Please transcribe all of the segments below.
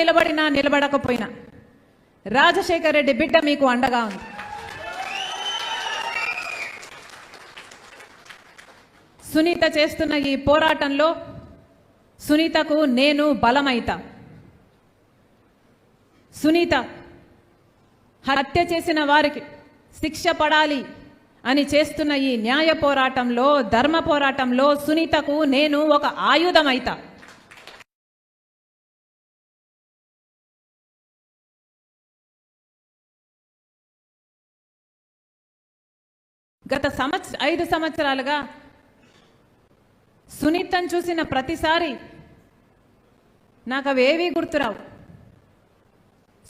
నిలబడినా నిలబడకపోయినా. రాజశేఖర్ రెడ్డి బిడ్డ మీకు అండగా ఉంది. సునీత చేస్తున్న ఈ పోరాటంలో సునీతకు నేను బలమైతా. సునీత హత్య చేసిన వారికి శిక్ష పడాలి అని చేస్తున్న ఈ న్యాయ పోరాటంలో ధర్మ పోరాటంలో సునీతకు నేను ఒక ఆయుధమైతా. గత సంవత్స ఐదు సంవత్సరాలుగా సునీతను చూసిన ప్రతిసారి నాకు అవేవీ గుర్తురావు.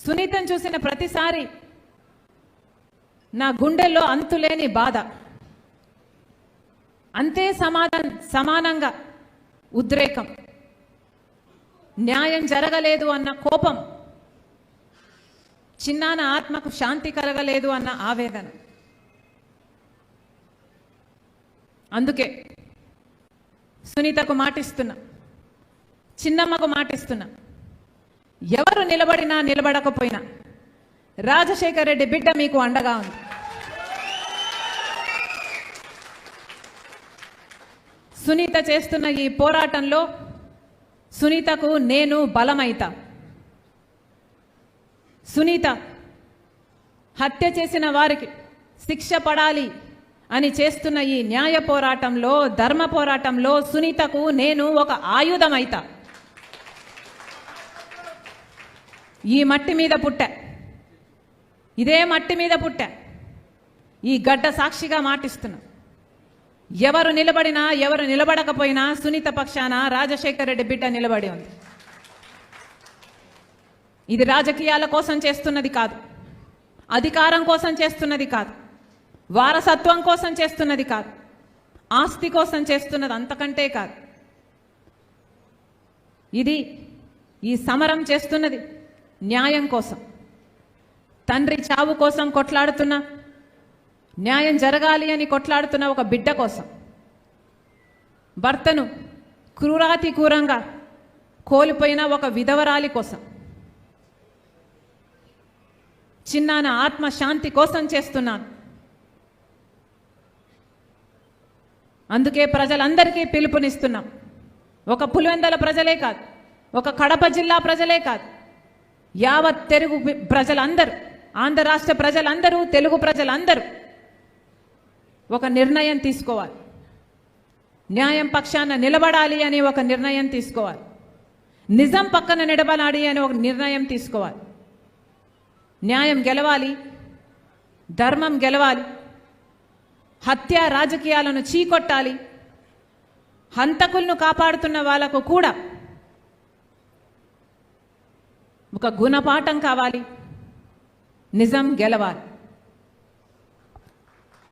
సునీతను చూసిన ప్రతిసారి నా గుండెల్లో అంతులేని బాధ. అంతే సమాధాన సమానంగా ఉద్రేకం. న్యాయం జరగలేదు అన్న కోపం. చిన్నాన ఆత్మకు శాంతి కలగలేదు అన్న ఆవేదన. అందుకే సునీతకు మాటిస్తున్నా చిన్నమ్మకు మాటిస్తున్నా. ఎవరు నిలబడినా నిలబడకపోయినా రాజశేఖర్ రెడ్డి బిడ్డ మీకు అండగా ఉంది. సునీత చేస్తున్న ఈ పోరాటంలో సునీతకు నేను బలమైతా. సునీత హత్య చేసిన వారికి శిక్ష పడాలి. అని చేస్తున్న ఈ న్యాయ పోరాటంలో ధర్మ పోరాటంలో సునీతకు నేను ఒక ఆయుధమైతా. ఈ మట్టి మీద పుట్టా. ఇదే మట్టి మీద పుట్టా. ఈ గడ్డ సాక్షిగా మాటిస్తున్నా. ఎవరు నిలబడినా ఎవరు నిలబడకపోయినా సునీత పక్షాన రాజశేఖర్ రెడ్డి బిడ్డ నిలబడి ఉంది. ఇది రాజకీయాల కోసం చేస్తున్నది కాదు. అధికారం కోసం చేస్తున్నది కాదు. వారసత్వం కోసం చేస్తున్నది కాదు. ఆస్తి కోసం చేస్తున్నది అంతకంటే కాదు. ఇది ఈ సమరం చేస్తున్నది న్యాయం కోసం. తండ్రి చావు కోసం కొట్లాడుతున్న న్యాయం జరగాలి అని కొట్లాడుతున్న ఒక బిడ్డ కోసం. భర్తను క్రూరాతి క్రూరంగా కోల్పోయిన ఒక విధవరాలి కోసం. చిన్నాన ఆత్మ శాంతి కోసం చేస్తున్నాను. అందుకే ప్రజలందరికీ పిలుపునిస్తున్నాం. ఒక పులివెందల ప్రజలే కాదు ఒక కడప జిల్లా ప్రజలే కాదు యావత్ తెలుగు ప్రజలందరూ ఆంధ్ర రాష్ట్ర ప్రజలందరూ తెలుగు ప్రజలందరూ ఒక నిర్ణయం తీసుకోవాలి. న్యాయం పక్షాన నిలబడాలి అని ఒక నిర్ణయం తీసుకోవాలి. నిజం పక్కన నిలబడాలి అని ఒక నిర్ణయం తీసుకోవాలి. న్యాయం గెలవాలి ధర్మం గెలవాలి హత్య రాజకీయాలను చీకొట్టాలి. హంతకులను కాపాడుతున్న వాళ్ళకు కూడా ఒక గుణపాఠం కావాలి. నిజం గెలవాలి.